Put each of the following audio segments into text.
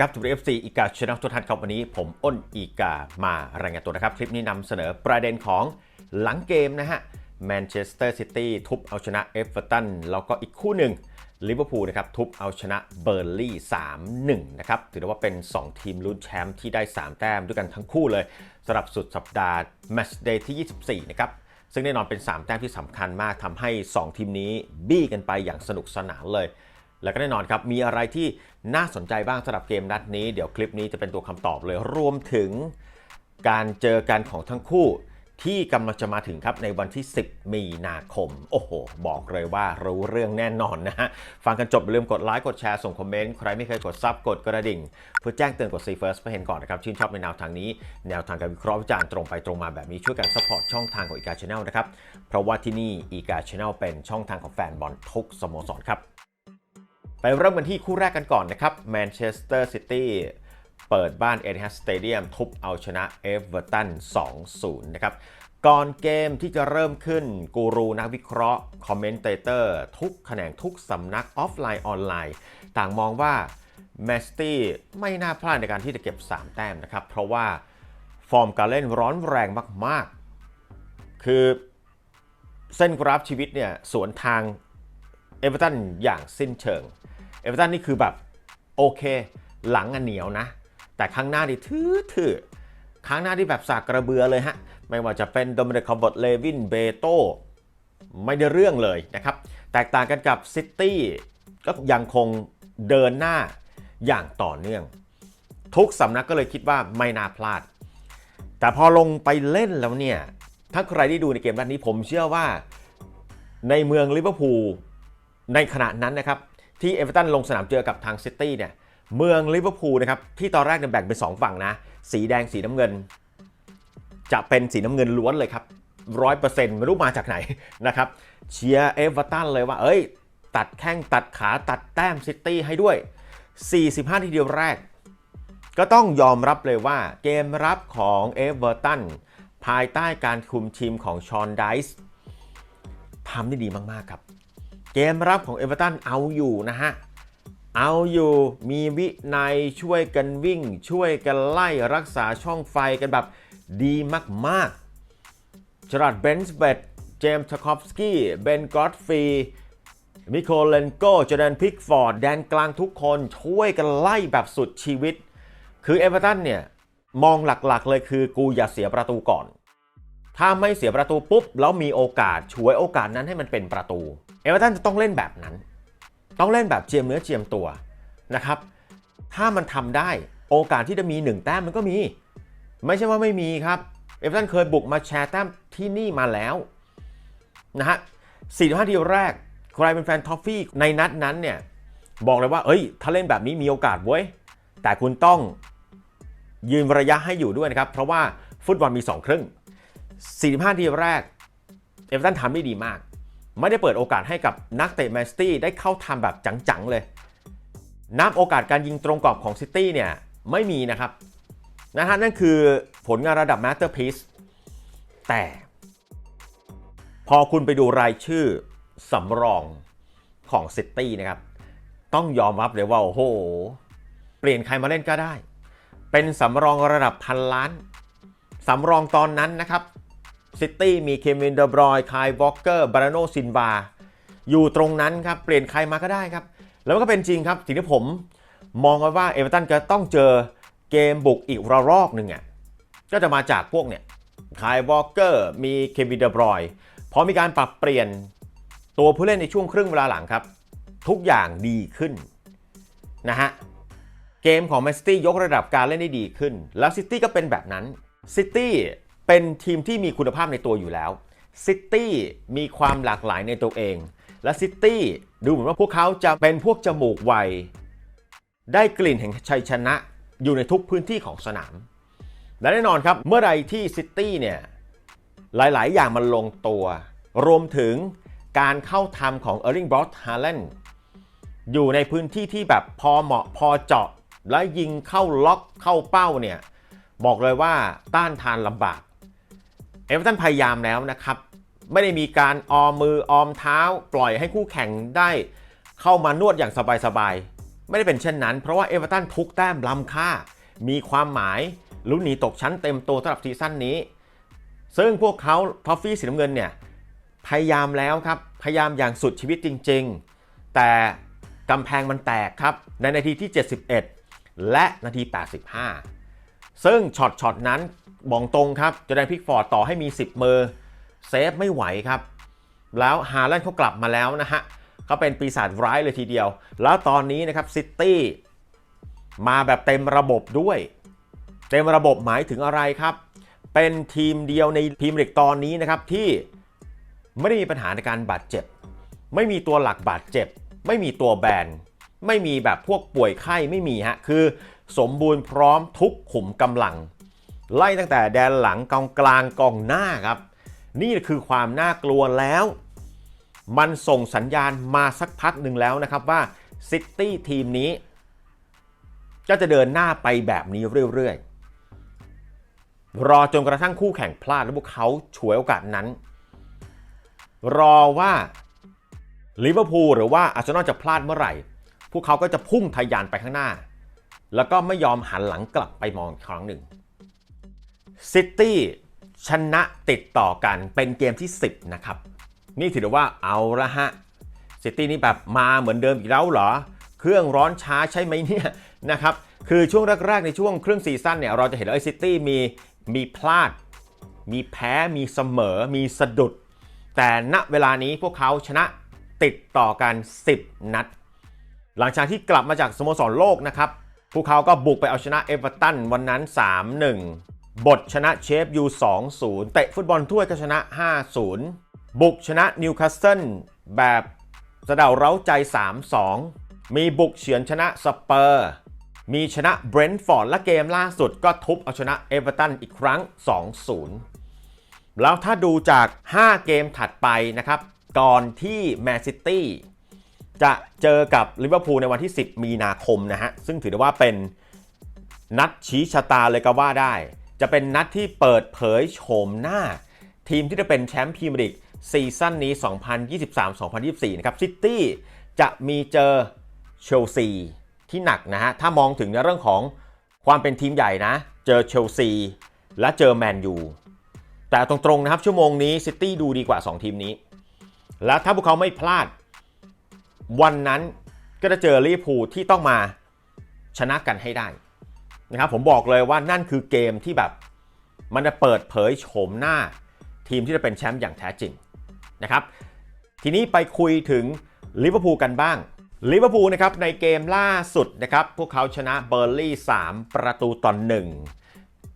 สวัสดีครับทุกเอฟซีอีกาชนะทุกท่านครับวันนี้ผมอ้นอีกามารายงานตัวนะครับ คลิปนี้นำเสนอประเด็นของหลังเกมนะฮะแมนเชสเตอร์ซิตี้ทุบเอาชนะเอฟเวอร์ตันแล้วก็อีกคู่หนึ่งลิเวอร์พูลนะครับทุบเอาชนะเบอร์ลี่ 3-1 นะครับถือว่าเป็น 2 ทีมลุ้นแชมป์ที่ได้ 3 แต้มด้วยกันทั้งคู่เลยสำหรับสุดสัปดาห์แมตช์เดย์ที่ 24 นะครับซึ่งแน่นอนเป็น 3 แต้มที่สำคัญมากทำให้ 2 ทีมนี้บี้กันไปอย่างสนุกสนานเลย แล้วก็แน่นอนครับ มีอะไรที่น่าสนใจบ้างสำหรับเกมนัดนี้ เดี๋ยวคลิปนี้จะเป็นตัวคำตอบเลย รวมถึงการเจอกันของทั้งคู่ที่กำลังจะมาถึงครับในวันที่ 10 มีนาคม โอ้โห บอกเลยว่ารู้เรื่องแน่นอนนะฮะ ฟังกันจบอย่าลืมกดไลค์ กดแชร์ ส่งคอมเมนต์ ใครไม่เคยกดซับกดกระดิ่ง เพื่อแจ้งเตือนกด See First เพื่อเห็นก่อนนะครับ ชื่นชอบในแนวทางนี้ แนวทางการวิเคราะห์วิจารณ์ตรงไปตรงมาแบบนี้ช่วยกันซัพพอร์ตช่องทางของอีกาช n แนลนะครับ เพราะว่าที่นี่อีกาช n แนลเป็นช่องทางของแฟนบอลทุกสโมสรครับ ไปเริ่มกันที่คู่แรกกันก่อนนะครับแมนเชสเตอร์ซิตี้เปิดบ้านเอ i ิฮัสสเตเดียมทุบเอาชนะเอเวอร์ตัน 2-0 นะครับ ก่อนเกมที่จะเริ่มขึ้นกูรูนักวิเคราะห์ คอมเมนเตเตอร์ทุกแขนงทุกสำนักออฟไลน์ออนไลน์ ต่างมองว่าแมสตี้ไม่น่าพลาดในการที่จะเก็บ 3 แต้มนะครับ เพราะว่าฟอร์มการเล่นร้อนแรงมาก ๆ คือเส้นกราฟชีวิตเนี่ยสวนทางเอเวอร์ตันอย่างสิ้นเชิง เอเวอร์ตันนี่คือแบบโอเค หลังอันเหนียวนะ แต่ข้างหน้านี่ทื่อถือข้างหน้าที่แบบสากกระเบือเลยฮะ ไม่ว่าจะเป็นโดมินิกคอมบอตเลวินเบโตไม่ได้เรื่องเลยนะครับ แตกต่างกันกับซิตี้ก็ยังคงเดินหน้าอย่างต่อเนื่อง ทุกสำนักก็เลยคิดว่าไม่น่าพลาด แต่พอลงไปเล่นแล้วเนี่ย ถ้าใครได้ดูในเกมนัดนี้ผมเชื่อว่าในเมืองลิเวอร์พูลในขณะนั้นนะครับ ที่เอเวอร์ตันลงสนามเจอกับทางซิตี้เนี่ยเมืองลิเวอร์พูลนะครับที่ตอนแรกเนี่ยแบ่งเป็น 2 ฝั่งนะ สีแดงสีน้ำเงิน จะเป็นสีน้ำเงินล้วนเลยครับร้อยเปอร์เซ็นต์ไม่รู้มาจากไหนนะครับเชียร์เอเวอร์ตันเลยว่า เอ้ย ตัดแข้งตัดขาตัดแต้มซิตี้ให้ด้วย 45 ทีเดียวแรก ก็ต้องยอมรับเลยว่าเกมรับของเอเวอร์ตันภายใต้การคุมทีมของชอนไดส์ทำได้ดีมาก ๆ ครับ เกมรับของเอเวอร์ตันเอาอยู่นะฮะ เอาอยู่มีวินัยช่วยกันวิ่ง ช่วยกันไล่รักษาช่องไฟกันแบบดีมากๆจรัดเบนส์เบดเจมส์ทาคอฟสกี้ เบนกอตฟรีมิโคลเลนโกจอแดนพิกฟอร์ด แดนกลางทุกคนช่วยกันไล่แบบสุดชีวิต คือเอเวอร์ตันเนี่ย มองหลักๆเลยคือกูอย่าเสียประตูก่อน ถ้าไม่เสียประตูปุ๊บ แล้วมีโอกาสฉวยโอกาสนั้นให้มันเป็นประตู เอเวอร์ตันจะต้องเล่นแบบนั้น ต้องเล่นแบบเจียมเนื้อเจียมตัวนะครับ ถ้ามันทำได้โอกาสที่จะมีหนึ่งแต้มมันก็มี ไม่ใช่ว่าไม่มีครับ เอเวอร์ตันเคยบุกมาแชร์แต้มที่นี่มาแล้วนะฮะ45ทีแรกใครเป็นแฟนทอฟฟี่ในนัดนั้นเนี่ยบอกเลยว่าเอ้ย ถ้าเล่นแบบนี้มีโอกาสเว้ย แต่คุณต้องยืนระยะให้อยู่ด้วยนะครับ เพราะว่าฟุตบอลมี 2 ครึ่ง 45 ทีแรก เอเวอร์ตันทำได้ดีมาก ไม่ได้เปิดโอกาสให้กับนักเตะแมนซิตี้ได้เข้าทำแบบจังๆเลยนับโอกาสการยิงตรงกรอบของซิตี้เนี่ยไม่มีนะครับนะฮะนั่นคือผลงานระดับมาสเตอร์พีซแต่ พอคุณไปดูรายชื่อสำรองของซิตี้นะครับ ต้องยอมรับเลยว่า โอ้โห เปลี่ยนใครมาเล่นก็ได้ เป็นสำรองระดับพันล้าน สำรองตอนนั้นนะครับ ซิตี้มีเควินเดอบรอยคายวอลเกอร์บาราโนซินบาอยู่ตรงนั้นครับ เปลี่ยนใครมาก็ได้ครับ แล้วก็เป็นจริงครับ สิ่งที่ผมมองไว้ว่าเอเวอเรตันจะต้องเจอเกมบุกอีกระลอกหนึ่งอะก็จะมาจากพวกเนี่ยคายวอลเกอร์มีเควินเดอบรอยพอมีการปรับเปลี่ยนตัวผู้เล่นในช่วงครึ่งเวลาหลังครับ ทุกอย่างดีขึ้นนะฮะเกมของแมนซิตี้ยกระดับการเล่นได้ดีขึ้น แล้วซิตี้ก็เป็นแบบนั้นซิตี้ เป็นทีมที่มีคุณภาพในตัวอยู่แล้วซิตี้มีความหลากหลายในตัวเอง และซิตี้ดูเหมือนว่าพวกเขาจะเป็นพวกจมูกไว ได้กลิ่นแห่งชัยชนะอยู่ในทุกพื้นที่ของสนาม และแน่นอนครับ เมื่อไรที่ซิตี้เนี่ย หลาย ๆ อย่างมันลงตัว รวมถึงการเข้าทำของเออร์ลิงบรอสฮาเลนอยู่ในพื้นที่ที่แบบพอเหมาะพอเจาะ และยิงเข้าล็อกเข้าเป้าเนี่ย บอกเลยว่าต้านทานลำบาก เอเวอร์ตันพยายามแล้วนะครับ ไม่ได้มีการออมมือออมเท้า ปล่อยให้คู่แข่งได้เข้ามานวดอย่างสบายๆ ไม่ได้เป็นเช่นนั้น เพราะว่าเอเวอร์ตันทุกแต้มล้ำค่า มีความหมายลุ้นหนีตกชั้นเต็มตัวสำหรับซีซั่นนี้ ซึ่งพวกเขาทอฟฟี่สีน้ำเงินเนี่ยพยายามแล้วครับ พยายามอย่างสุดชีวิตจริง ๆ แต่กำแพงมันแตกครับ ในนาทีที่ 71 และนาที 85 ซึ่งช็อตช็อตนั้นบอกตรงครับจอแดนพิกฟอร์ดต่อให้มี 10 มือเซฟไม่ไหวครับ แล้วฮาแลนด์เขากลับมาแล้วนะฮะเขาเป็นปีศาจร้ายเลยทีเดียว แล้วตอนนี้นะครับซิตี้มาแบบเต็มระบบด้วย เต็มระบบหมายถึงอะไรครับ เป็นทีมเดียวในพรีเมียร์ลีกตอนนี้นะครับที่ไม่ได้มีปัญหาในการบาดเจ็บ ไม่มีตัวหลักบาดเจ็บ ไม่มีตัวแบน ไม่มีแบบพวกป่วยไข้ไม่มีฮะ คือ สมบูรณ์พร้อมทุกขุมกำลัง ไล่ตั้งแต่แดนหลังกองกลางกองหน้าครับ นี่คือความน่ากลัวแล้ว มันส่งสัญญาณมาสักพักหนึ่งแล้วนะครับว่าซิตี้ทีมนี้ ก็จะเดินหน้าไปแบบนี้เรื่อยๆ รอจนกระทั่งคู่แข่งพลาดแล้วพวกเขาฉวยโอกาสนั้น รอว่าลิเวอร์พูลหรือว่าอาร์เซนอลจะพลาดเมื่อไหร่ พวกเขาก็จะพุ่งทะยานไปข้างหน้า แล้วก็ไม่ยอมหันหลังกลับไปมองครั้งหนึ่งซิตี้ชนะติดต่อกันเป็นเกมที่ 10 นะครับ นี่ถือว่าเอาละฮะซิตี้นี่แบบมาเหมือนเดิมอีกแล้วเหรอ เครื่องร้อนช้าใช่ไหมเนี่ยนะครับคือช่วงแรกๆ ในช่วงครึ่งซีซั่นเนี่ยเราจะเห็นว่าไอ้ซิตี้มีมีพลาด มีแพ้มีเสมอมีสะดุด แต่ณเวลานี้พวกเขาชนะติดต่อกัน 10 นัด หลังจากที่กลับมาจากสโมสรโลกนะครับ พวกเขาก็บุกไปเอาชนะเอเวอร์ตันวันนั้น 3-1 บทชนะเชฟยู 2-0 เตะฟุตบอลถ้วยก็ชนะ 5-0 บุกชนะนิวคาสเซิลแบบสะเดาเร้าใจ 3-2 มีบุกเฉือนชนะสเปอร์ มีชนะเบรนท์ฟอร์ดและเกมล่าสุดก็ทุบเอาชนะเอเวอร์ตันอีกครั้ง 2-0 แล้วถ้าดูจาก 5 เกมถัดไปนะครับ ก่อนที่แมนซิตี้ จะเจอกับลิเวอร์พูลในวันที่ 10 มีนาคมนะฮะ ซึ่งถือได้ว่าเป็นนัดชี้ชะตาเลยก็ว่าได้ จะเป็นนัดที่เปิดเผยโฉมหน้า ทีมที่จะเป็นแชมป์พรีเมียร์ลีกซีซั่นนี้ 2023-2024 นะครับ ซิตี้จะมีเจอเชลซีที่หนักนะฮะ ถ้ามองถึงในเรื่องของความเป็นทีมใหญ่นะ เจอเชลซีและเจอแมนยูแต่ตรงๆนะครับชั่วโมงนี้ซิตี้ดูดีกว่า 2 ทีมนี้ แล้วถ้าพวกเขาไม่พลาด วันนั้นก็จะเจอลิเวอร์พูลที่ต้องมาชนะกันให้ได้นะครับผมบอกเลยว่านั่นคือเกมที่แบบมันจะเปิดเผยโฉมหน้าทีมที่จะเป็นแชมป์อย่างแท้จริงนะครับทีนี้ไปคุยถึงลิเวอร์พูลกันบ้างลิเวอร์พูลนะครับในเกมล่าสุดนะครับพวกเขาชนะเบอร์ลี่3 ประตูต่อหนึ่ง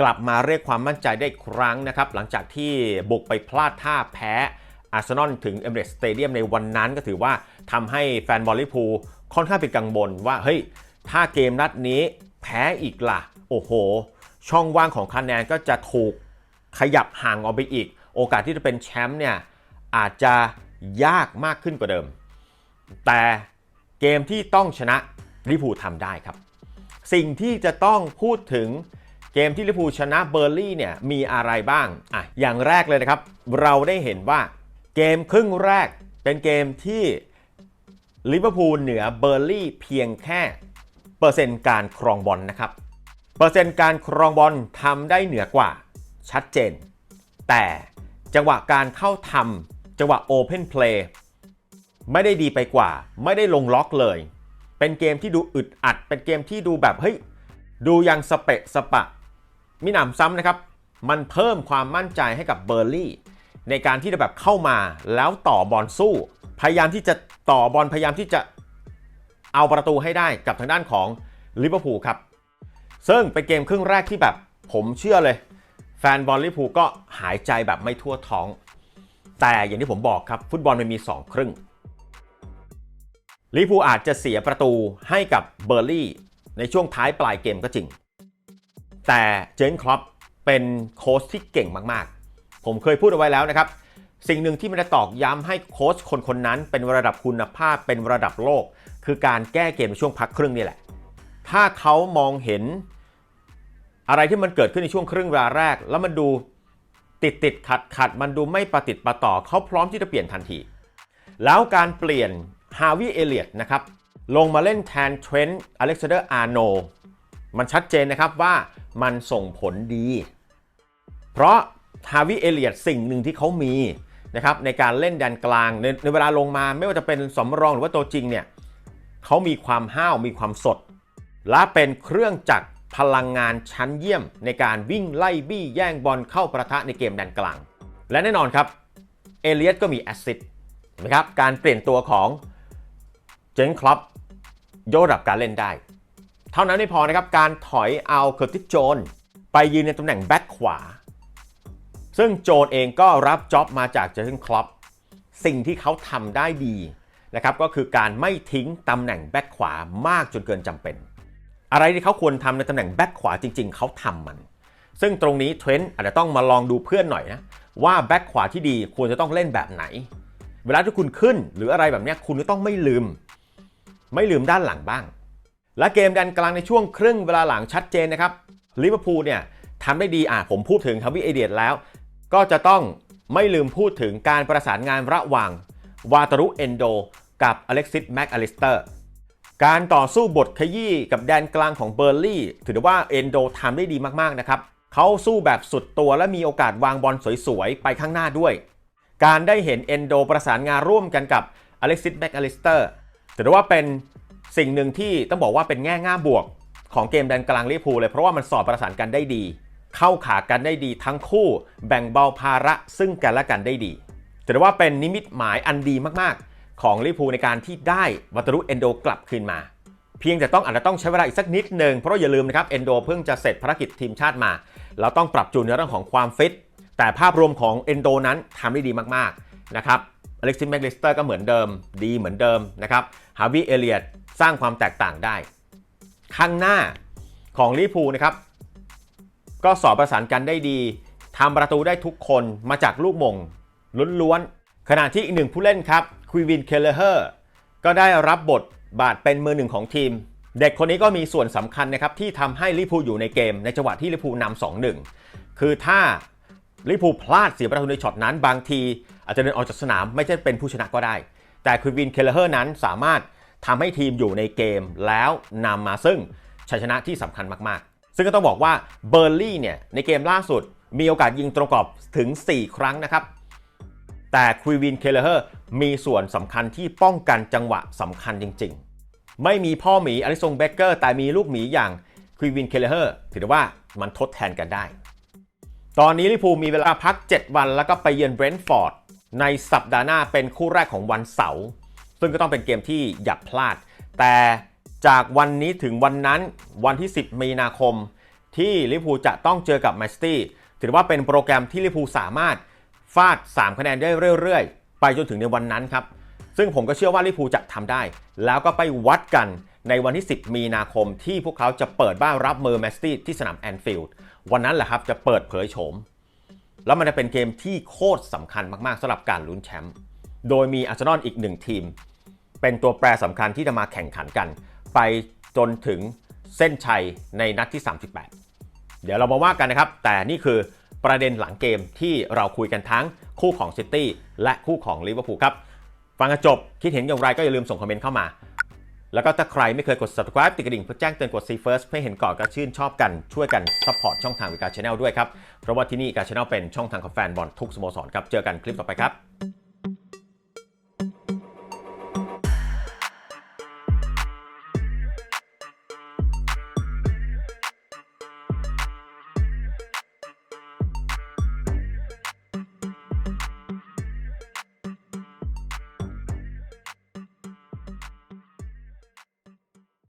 กลับมาเรียกความมั่นใจได้ครั้งนะครับหลังจากที่บุกไปพลาดท่าแพ้ อาร์เซนอลถึงเอเมเรสสเตเดียมในวันนั้นก็ถือว่าทำให้แฟนบอลลิเวอร์พูค่อนข้างเป็นกังวลว่าเฮ้ยถ้าเกมนัดนี้แพ้อีกล่ะ โอ้โห ช่องว่างของคะแนนก็จะถูกขยับห่างออกไปอีก โอกาสที่จะเป็นแชมป์เนี่ยอาจจะยากมากขึ้นกว่าเดิม แต่เกมที่ต้องชนะลิเวอร์พูทำได้ครับ สิ่งที่จะต้องพูดถึงเกมที่ลิเวอร์พูชนะเบอร์ลี่เนี่ยมีอะไรบ้างอะอย่างแรกเลยนะครับ เราได้เห็นว่า เกมครึ่งแรกเป็นเกมที่ลิเวอร์พูลเหนือเบอร์ลี่เพียงแค่ เปอร์เซ็นต์การครองบอลนะครับ เปอร์เซ็นต์การครองบอลทำได้เหนือกว่าชัดเจน แต่จังหวะการเข้าทำจังหวะโอเพนเพลย์ไม่ได้ดีไปกว่า ไม่ได้ลงล็อกเลย เป็นเกมที่ดูอึดอัด เป็นเกมที่ดูแบบเฮ้ยดูยังสเปะสปะมิหนำซ้ำนะครับ มันเพิ่มความมั่นใจให้กับเบอร์ลี่ ในการที่จะแบบเข้ามาแล้วต่อบอลสู้ พยายามที่จะต่อบอลพยายามที่จะเอาประตูให้ได้กับทางด้านของลิเวอร์พูลครับ ซึ่งเป็นเกมครึ่งแรกที่แบบผมเชื่อเลย แฟนบอลลิเวอร์พูลก็หายใจแบบไม่ทั่วท้อง แต่อย่างที่ผมบอกครับ ฟุตบอลมันมี 2 ครึ่งลิเวอร์พูลอาจจะเสียประตูให้กับเบอร์ลี่ในช่วงท้ายปลายเกมก็จริง แต่เจนครอปเป็นโค้ชที่เก่งมาก ผมเคยพูดเอาไว้แล้วนะครับ สิ่งหนึ่งที่มันจะตอกย้ำให้โค้ชคนคนนั้น เป็นระดับคุณภาพเป็นระดับโลก คือการแก้เกมในช่วงพักครึ่งนี่แหละ ถ้าเขามองเห็นอะไรที่มันเกิดขึ้นในช่วงครึ่งเวลาแรก แล้วมันดูติดติดขัดขัดมันดูไม่ประติดประต่อเขาพร้อมที่จะเปลี่ยนทันที แล้วการเปลี่ยนฮาวิเอเลียตนะครับลงมาเล่นแทนเทรนต์อเล็กซานเดอร์อาร์โนมันชัดเจนนะครับว่ามันส่งผลดี เพราะ ฮาวิเอเลียตสิ่งหนึ่งที่เขามีนะครับในการเล่นแดนกลางในในเวลาลงมาไม่ว่าจะเป็นสำรองหรือว่าตัวจริงเนี่ยเขามีความห้าวมีความสด และเป็นเครื่องจักรพลังงานชั้นเยี่ยม ในการวิ่งไล่บี้แย่งบอลเข้าประทะในเกมแดนกลาง และแน่นอนครับเอเลียตก็มีแอสซิสต์นะครับการเปลี่ยนตัวของเจนคลับยกระดับการเล่นได้ เท่านั้นไม่พอนะครับการถอยเอาเคอร์ติสโจนไปยืนในตำแหน่งแบ็คขวา ซึ่งโจนเองก็รับจ็อบมาจากเจอร์เกนคลับสิ่งที่เขาทำได้ดีนะครับก็คือการไม่ทิ้งตำแหน่งแบ็คขวามากจนเกินจำเป็น อะไรที่เขาควรทำในตำแหน่งแบ็คขวาจริง ๆ เขาทำมัน ซึ่งตรงนี้เทรนต์อาจจะต้องมาลองดูเพื่อนหน่อยนะว่าแบ็คขวาที่ดีควรจะต้องเล่นแบบไหน เวลาที่คุณขึ้นหรืออะไรแบบนี้คุณก็ต้องไม่ลืม ไม่ลืมด้านหลังบ้าง และเกมดันกลางในช่วงครึ่งเวลาหลังชัดเจนนะครับลิเวอร์พูลเนี่ยทำได้ดีอะผมพูดถึงทวิเอเดียตแล้ว ก็จะต้องไม่ลืมพูดถึงการประสานงานระหว่างวาตารุเอนโดกับอเล็กซิสแม็กอลิสเตอร์การต่อสู้บทขยี้กับแดนกลางของเบอร์ลี่ ถือได้ว่าเอนโดทำได้ดีมากๆนะครับเขาสู้แบบสุดตัวและมีโอกาสวางบอลสวยๆ ไปข้างหน้าด้วย การได้เห็นเอนโดประสานงานร่วมกันกับอเล็กซิสแม็กอลิสเตอร์ถือได้ว่าเป็นสิ่งหนึ่งที่ต้องบอกว่าเป็นแง่ง่าบวกของเกมแดนกลางลิเวอร์พูลเลยเพราะว่ามันสอดประสานกันได้ดี เข้าขากันได้ดีทั้งคู่แบ่งเบาภาระซึ่งกันและกันได้ดีถือได้ว่าเป็นนิมิตหมายอันดีมากๆ ของลิเวอร์พูลในการที่ได้วัตรุเอนโดกลับคืนมา เพียงแต่ต้องอาจจะต้องใช้เวลาอีกสักนิดหนึ่งเพราะอย่าลืมนะครับเอนโดเพิ่งจะเสร็จภารกิจทีมชาติมา เราต้องปรับจูนในเรื่องของความฟิตแต่ภาพรวมของเอนโดนั้นทำได้ดีมากๆนะครับอเล็กซิสแมกลิสเตอร์ก็เหมือนเดิม ดีเหมือนเดิมนะครับฮาวิเอเลียตสร้างความแตกต่างได้ ข้างหน้าของลิเวอร์พูลนะครับ ก็สอบประสานกันได้ดีทำประตูได้ทุกคนมาจากลูกมงล้วนๆขณะที่อีกหนึ่งผู้เล่นครับควีวินเคลเลอร์ก็ได้รับบทบาทเป็นมือหนึ่งของทีม เด็กคนนี้ก็มีส่วนสำคัญนะครับที่ทำให้ลิพูอยู่ในเกม ในจังหวะที่ลิพูนำสองหนึ่งคือถ้าลิพูพลาดเสียประตูในช็อตนั้น บางที อาจจะเดินออกจากสนามไม่ใช่เป็นผู้ชนะก็ได้ แต่ควีวินเคลเลอร์นั้นสามารถทำให้ทีมอยู่ในเกมแล้วนำมาซึ่งชัยชนะที่สำคัญมากๆ ซึ่งก็ต้องบอกว่าเบอร์ลี่เนี่ยในเกมล่าสุดมีโอกาสยิงตรงกรอบถึง 4 ครั้งนะครับ แต่ควีวินเคลเลอร์มีส่วนสำคัญที่ป้องกันจังหวะสำคัญจริง ๆ ไม่มีพ่อหมีอลิซงเบเกอร์แต่มีลูกหมีอย่างควีวินเคลเลอร์ถือว่ามันทดแทนกันได้ ตอนนี้ลิพูมีเวลาพัก 7 วันแล้วก็ไปเยือนเบรนท์ฟอร์ดในสัปดาห์หน้าเป็นคู่แรกของวันเสาร์ซึ่งก็ต้องเป็นเกมที่อย่าพลาด แต่ จากวันนี้ถึงวันนั้นวันที่ 10 มีนาคม ที่ลิพูจะต้องเจอกับแมนซิตี้ถือว่าเป็นโปรแกรมที่ลิพูสามารถฟาด 3 คะแนนได้เรื่อยๆ ไปจนถึงในวันนั้นครับ ซึ่งผมก็เชื่อว่าลิพูจะทำได้ แล้วก็ไปวัดกันในวันที่ 10 มีนาคมที่พวกเขาจะเปิดบ้านรับมือแมนซิตี้ที่สนามแอนฟิลด์วันนั้นแหละครับจะเปิดเผยโฉมแล้วมันจะเป็นเกมที่โคตรสำคัญมากๆสำหรับการลุ้นแชมป์ โดยมีอาร์เซนอลอีกหนึ่งทีม เป็นตัวแปรสำคัญที่จะมาแข่งขันกัน ไปจนถึงเส้นชัยในนัดที่ 38 เดี๋ยวเรามาว่ากันนะครับ แต่นี่คือประเด็นหลังเกมที่เราคุยกันทั้งคู่ของซิตี้และคู่ของลิเวอร์พูลครับ ฟังกันจบคิดเห็นอย่างไรก็อย่าลืมส่งคอมเมนต์เข้ามา แล้วก็ถ้าใครไม่เคยกด subscribe ติดกระดิ่งเพื่อแจ้งเตือนกด see first เพื่อเห็นก่อนก็ชื่นชอบกันช่วยกัน support ช่องทางวิกาช Channel ด้วยครับ เพราะว่าที่นี่กาช Channel เป็นช่องทางของแฟนบอลทุกสโมสรครับ เจอกันคลิปต่อไปครับ